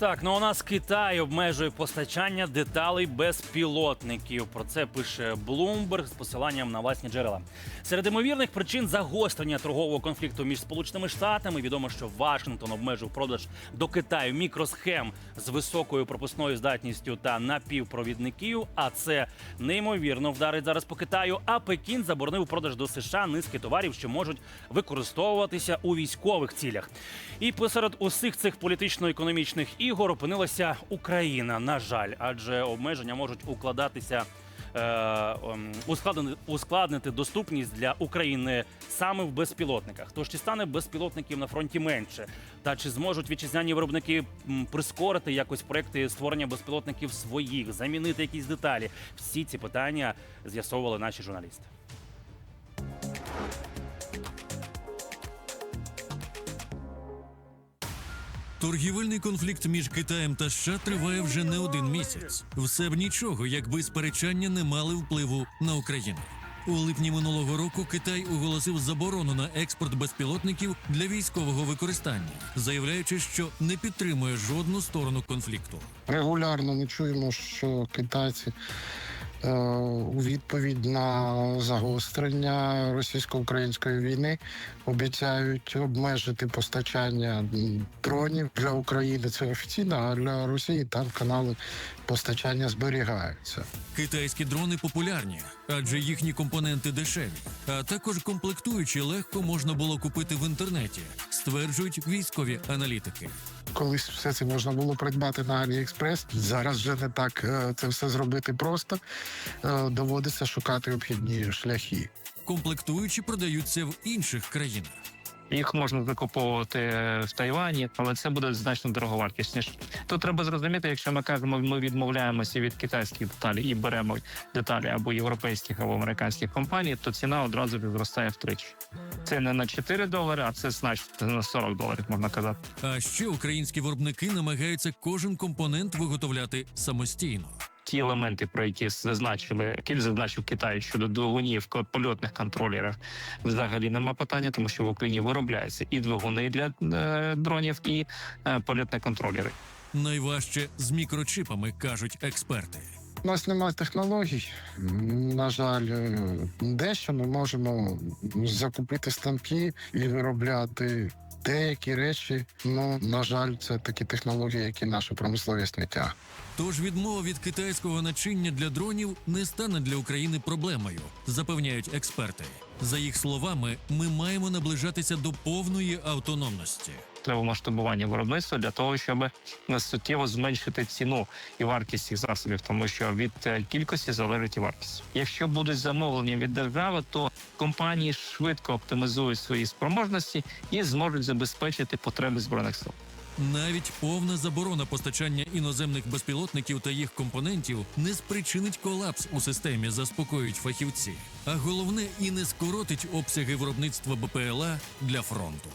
Так, ну у нас Китай обмежує постачання деталей безпілотників. Про це пише Bloomberg з посиланням на власні джерела. Серед ймовірних причин загострення торгового конфлікту між Сполученими Штатами відомо, що Вашингтон обмежив продаж до Китаю мікросхем з високою пропускною здатністю та напівпровідників. А це неймовірно вдарить зараз по Китаю. А Пекін заборонив продаж до США низки товарів, що можуть використовуватися у військових цілях. І посеред усіх цих політично-економічних ігор опинилася Україна. На жаль, адже обмеження можуть укладатися. е, ем, Ускладнити, ускладнити доступність для України саме в безпілотниках. Тож чи стане безпілотників на фронті менше? Та чи зможуть вітчизняні виробники прискорити якось проекти створення безпілотників своїх, замінити якісь деталі? Всі ці питання з'ясовували наші журналісти. Торгівельний конфлікт між Китаєм та США триває вже не один місяць. Все б нічого, якби сперечання не мали впливу на Україну. У липні минулого року Китай оголосив заборону на експорт безпілотників для військового використання, заявляючи, що не підтримує жодну сторону конфлікту. Регулярно ми чуємо, що китайці у відповідь на загострення російсько-української війни обіцяють обмежити постачання дронів для України. Це офіційно, а для Росії там канали постачання зберігаються. Китайські дрони популярні, адже їхні компоненти дешеві, а також комплектуючі легко можна було купити в інтернеті, стверджують військові аналітики. Колись все це можна було придбати на Аліекспрес. Зараз вже не так е, це все зробити просто. Е, Доводиться шукати обхідні шляхи. Комплектуючі продаються в інших країнах. Їх можна закуповувати в Тайвані, але це буде значно дороговартісніше. Тут треба зрозуміти, якщо ми кажемо, ми відмовляємося від китайських деталей і беремо деталі або європейських, або американських компаній, то ціна одразу зростає втричі. Це не на 4 долари, а це значить на 40 доларів, можна казати. А ще українські виробники намагаються кожен компонент виготовляти самостійно. Ті елементи, про які зазначили, які зазначив Китай щодо двигунів польотних контролерів, взагалі нема питання, тому що в Україні виробляються і двигуни для е, дронів, і е, польотні контролери. Найважче з мікрочипами кажуть експерти. У нас немає технологій. На жаль, е, дещо ми можемо закупити станки і виробляти деякі речі. Ну, на жаль, це такі технології, які наша промисловість не тягне. Тож відмова від китайського начиння для дронів не стане для України проблемою, запевняють експерти. За їх словами, ми маємо наближатися до повної автономності. Треба масштабування виробництва для того, щоб суттєво зменшити ціну і вартість цих засобів, тому що від е, кількості залежить і вартість. Якщо будуть замовлення від держави, то компанії швидко оптимізують свої спроможності і зможуть забезпечити потреби збройних сил. Навіть повна заборона постачання іноземних безпілотників та їх компонентів не спричинить колапс у системі, заспокоюють фахівці. А головне і не скоротить обсяги виробництва БПЛА для фронту.